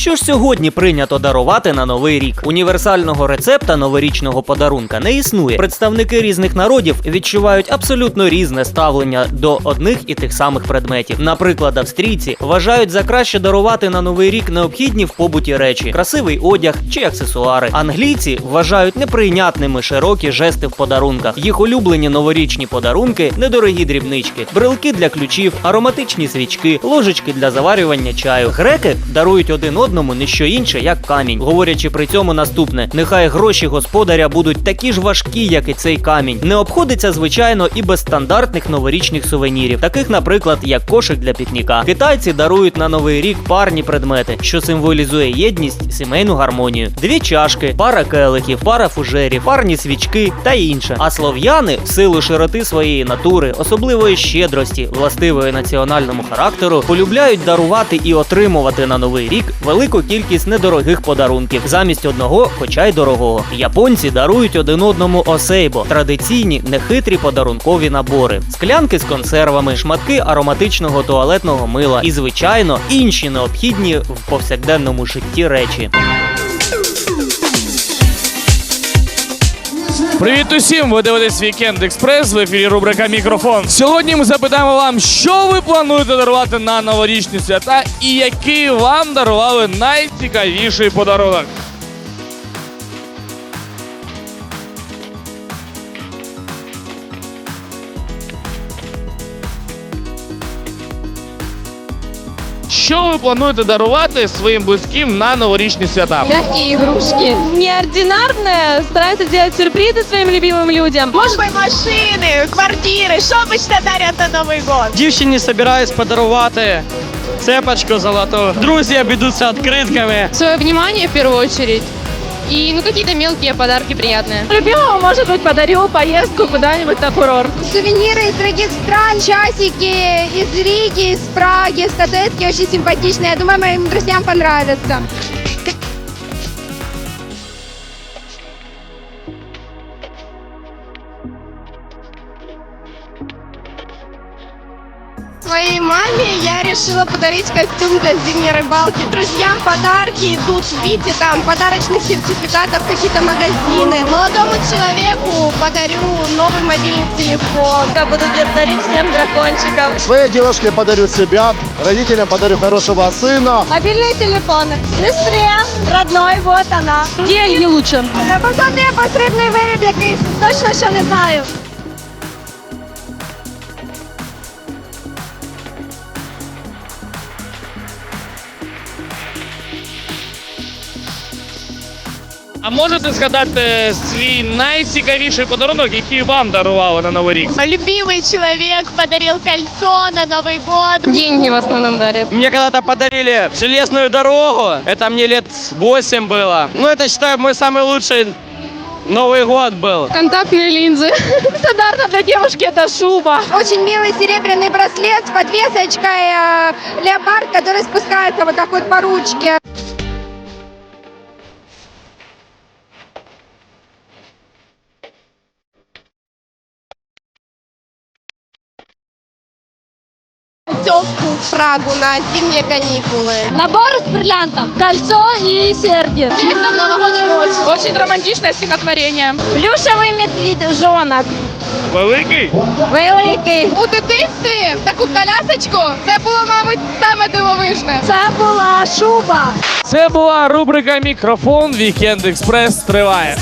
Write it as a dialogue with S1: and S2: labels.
S1: Що ж сьогодні прийнято дарувати на новий рік? Універсального рецепта новорічного подарунка не існує. Представники різних народів відчувають абсолютно різне ставлення до одних і тих самих предметів. Наприклад, австрійці вважають за краще дарувати на новий рік необхідні в побуті речі, красивий одяг чи аксесуари. Англійці вважають неприйнятними широкі жести в подарунках. Їх улюблені новорічні подарунки, недорогі дрібнички, брелки для ключів, ароматичні свічки, ложечки для заварювання чаю. Греки дарують один одному не що інше, як камінь, говорячи при цьому наступне: нехай гроші господаря будуть такі ж важкі, як і цей камінь. Не обходиться звичайно і без стандартних новорічних сувенірів, таких, наприклад, як кошик для пікніка. Китайці дарують на новий рік парні предмети, що символізує єдність, сімейну гармонію. Дві чашки, пара келихів, пара фужерів, парні свічки та інше. А слов'яни, в силу широти своєї натури, особливої щедрості, властивої національному характеру, полюбляють дарувати і отримувати на новий рік велику кількість недорогих подарунків замість одного, хоча й дорогого. Японці дарують один одному осейбо, традиційні нехитрі подарункові набори, склянки з консервами, шматки ароматичного туалетного мила і, звичайно, інші необхідні в повсякденному житті речі.
S2: Привіт усім! Ви дивитесь Вікенд Експрес в ефірі рубрика Мікрофон. Сьогодні ми запитаємо вам, що ви плануєте дарувати на новорічні свята і який вам дарували найцікавіший подарунок. Що ви плануєте дарувати своїм близьким на новорічні свята?
S3: Мягкие игрушки. Неординарное. Стараются делать сюрпризы своим любимым людям.
S4: Может быть, машины, квартиры. Что обычно дарят на Новый год?
S5: Дівчині собираюсь подарувати цепочку золоту. Друзі обійдуться відкритками.
S3: Свое внимание в первую очередь. И ну какие-то мелкие подарки приятные.
S4: Любимому, может быть, подарю поездку куда-нибудь на курорт.
S6: Сувениры из других стран, часики из Риги, из Праги, статуэтки очень симпатичные. Я думаю, моим друзьям понравится. Своей маме я решила подарить костюм для зимней рыбалки. Друзьям подарки идут в виде там подарочных сертификатов, какие-то магазины. Молодому человеку подарю новый мобильный телефон.
S3: Я буду дарить всем дракончиков.
S7: Своей девушке подарю себя, родителям подарю хорошего сына.
S6: Мобильные телефоны. Сестре, родной, вот она.
S3: Деньги лучше.
S6: Посади потрібний виріб якийсь, точно що не знаю.
S2: А можете згадати свій найцікавіший подарунок, який вам дарували на новий рік?
S4: Любимый человек подарил кольцо на Новый год.
S3: Деньги в основном дарят.
S5: Мне когда-то подарили железную дорогу. Это мне лет 8 было. Ну, это, считаю, мой самый лучший Новый год был.
S3: Контактные линзы.
S4: Стандартно для девушки это шуба.
S6: Очень милый серебряный браслет с подвесочкой, э, леопард, который спускается вот так вот по ручке. Путевку в Прагу на зимние каникулы.
S3: Набор с бриллиантом. Кольцо и
S4: ночь.
S3: Очень романтичное стихотворение.
S6: Плюшевий медвіжонок.
S2: Великий?
S6: Великий.
S4: У дитинстві таку колясочку це було, мабуть, саме дивовижне.
S6: Це була шуба.
S2: Це була рубрика Мікрофон. Вікенд Експрес триває.